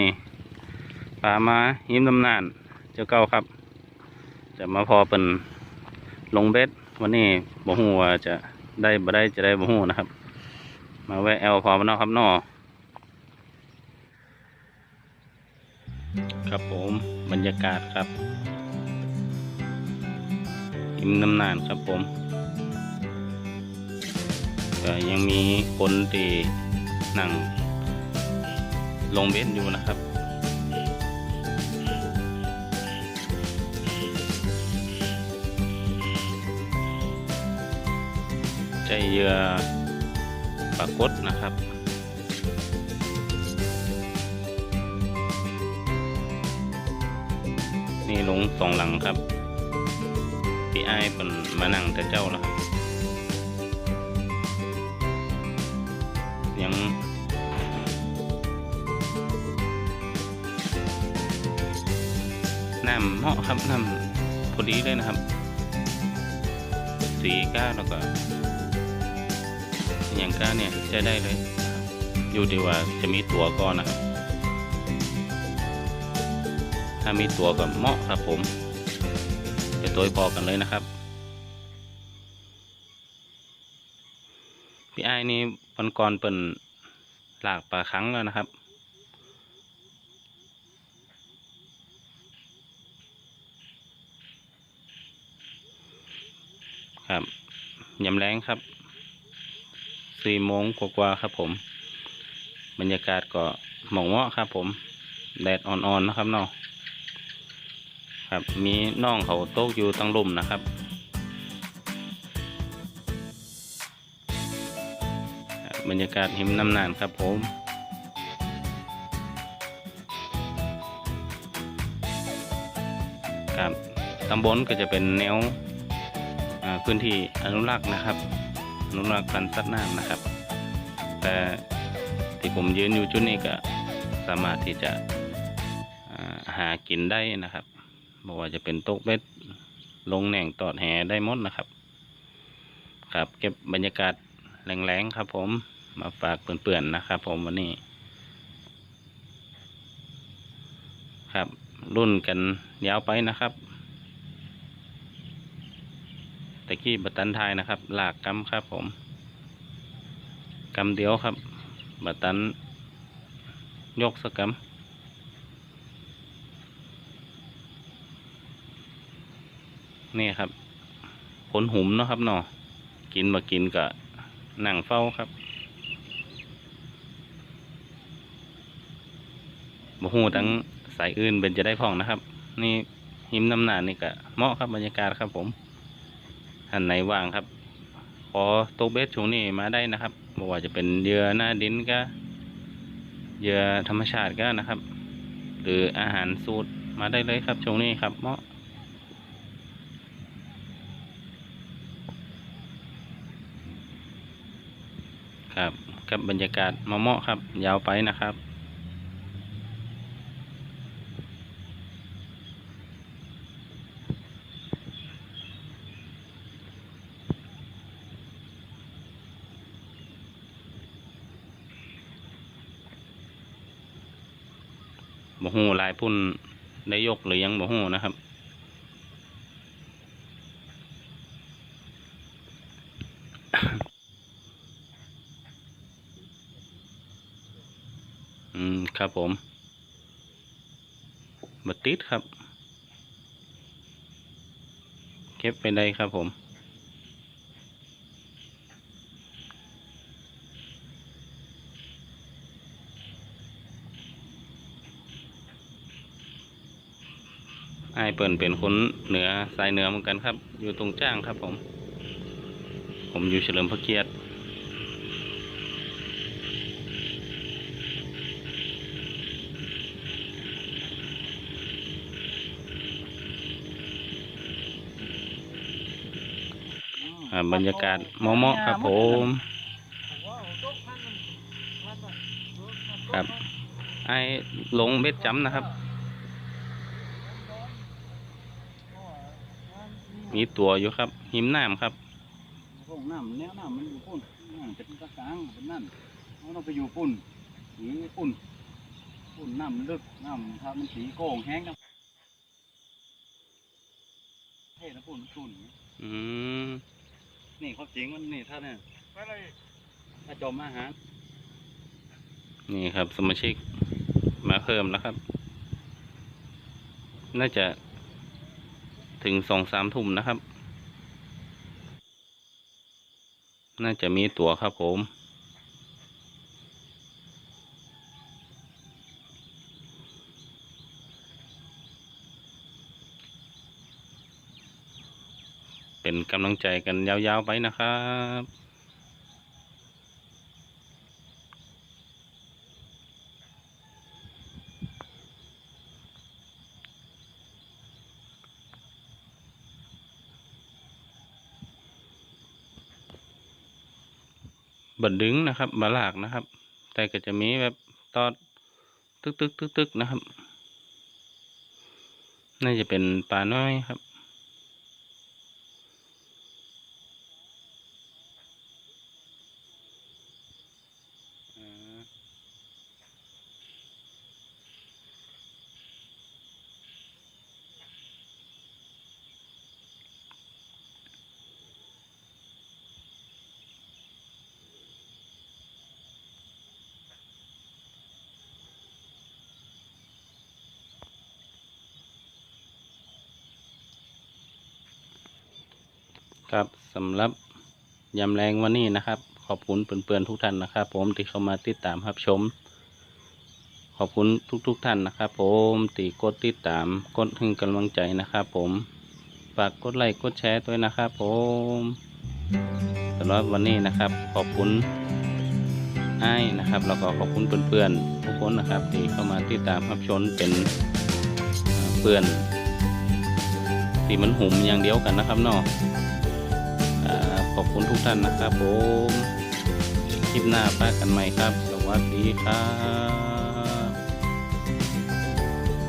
นี้พามายิ้มตำนาน เจ้าเก่าครับ จะมาพอเป็นลงเบ็ดวันนี้บ่ฮู้ว่าจะได้บ่ได้จะได้บ่ฮู้นะครับ มาแวะแอลพอมาเนาะครับนอครับผมบรรยากาศครับยิ้มน้ำนานครับผมก็ยังมีคนที่นั่ง ลงเบ็ดอยู่นะครับ ใจเยื่อปรากฏนะครับนี่ลงสองหลังครับ พี่ไอ้เป็นมานั่งแต่เจ้าแล้วครับ น้ำเหมาะครับน้ำพอดีเลยนะครับสีก้าแล้วก็อย่างก้าเนี่ยใช้ได้เลย อยู่ที่ว่าจะมีตัวก่อนนะครับ ถ้ามีตัวก็เหมาะครับผมจะตัวพอกันเลยนะครับพี่ไอ้นี่วันก่อนเป็นหลากปลาครั้งแล้วนะครับ ครับยำแรงครับสี่โมงกว่าๆครับผม บรรยากาศก็หมองเงาะครับ ผม แดดอ่อนๆนะครับเนาะครับมีน่องเขาโต๊กอยู่ตั้งลมนะครับบรรยากาศหิมน้ำนานครับผมครับตำบลก็จะเป็นแนว พื้นที่อนุรักษ์นะครับ อนุรักษ์พันธุ์สัตว์น้ำนะครับ แต่ที่ผมยืนอยู่จุดนี้ก็สามารถที่จะาหากินได้นะครับบอกว่าจะเป็นตกเบ็ดลงแหน่งตอดแหได้มดนะครับ ครับเก็บบรรยากาศแรงๆครับ ผมมาฝากเปื่อนๆนะครับ ผมวันนี้ ครับรุ่นกันยาวไปนะครับ ตะกี้บัตตันไทยนะครับ หลากกำครับผมกำเดียวครับ บัตตันยกสกำนี่ครับผลหุมเนาะครับเนาะกินมากินก็นั่งเฝ้าครับบ่ฮู้ทั้งสายอื่นเป็นจะได้พ่องนะครับ นี่หิมน้ำหนานี่ก็เหมาะครับบรรยากาศครับผม ท่านไหนว่างครับ ขอตกเบสช่วงนี้มาได้นะครับไม่ว่าจะเป็นเยื่อหน้าดินก็เยื่อธรรมชาติก็นะครับ หรืออาหารสูตรมาได้เลยครับช่วงนี้ครับเมาะครับกับบรรยากาศมาเมาะครับ ยาวไปนะครับ บ่ฮู้หลายพุ่นได้ยกหรือยังบ่ฮู้นะครับ อืม ครับผมบัติดครับ เก็บไปได้ครับผม ไอ้เปิ่นเป็นคนเหนือสายเหนือเหมือนกันครับ อยู่ตรงจ้างครับผม ผมอยู่เฉลิมพระเกียรติบรรยากาศเหมาะครับผม ครับ ไอ้ลงเบ็ดจำนะครับ มีตัวอยู่ครับ หิมน้ำครับพวกน้ำแนวน้ำมันอยู่ปุ่นน้ำเป็นกลางๆเป็นนั่นเราต้องไปอยู่ปุ่นหรือปุ่นปุ่นน้ำลึกน้ำถ้ามันสีโก่งแห้งนะเท่นะปุ่นตุ่นอืมนี่เขาจริงมันนี่ถ้าเนี่ยถ้าจมอาหาร นี่ครับสมาชิกมาเพิ่มแล้วครับ น่าจะ ถึงสองสามทุ่มนะครับ น่าจะมีตั๋วครับผม เป็นกำลังใจกันยาวๆไปนะครับ บัดดึงนะครับบาลากนะครับ แต่ก็จะมีแบบตอดตึกตึกตึกตึกนะครับ น่าจะเป็นปลาน้อยครับ ครับสำหรับยำแรงวันนี้นะครับ ขอบคุณเพื่อนๆทุกท่านนะครับ ผมที่เข้ามาติดตามรับชม ขอบคุณทุกๆท่านนะครับ ผมตีกดติดตามกดให้กำลังใจนะครับ ผมฝากกดไลค์กดแชร์ด้วยนะครับ ผมสำหรับวันนี้นะครับ ขอบคุณไอ้นะครับแล้วก็ขอบคุณเพื่อนๆทุกคนนะครับที่เข้ามาติดตามรับชมเป็นเพื่อนที่มันหุ่มอย่างเดียวกันนะครับเนาะอ่า ขอบคุณทุกท่านนะครับผม คลิปหน้าป้ากันใหม่ครับ สวัสดีครับ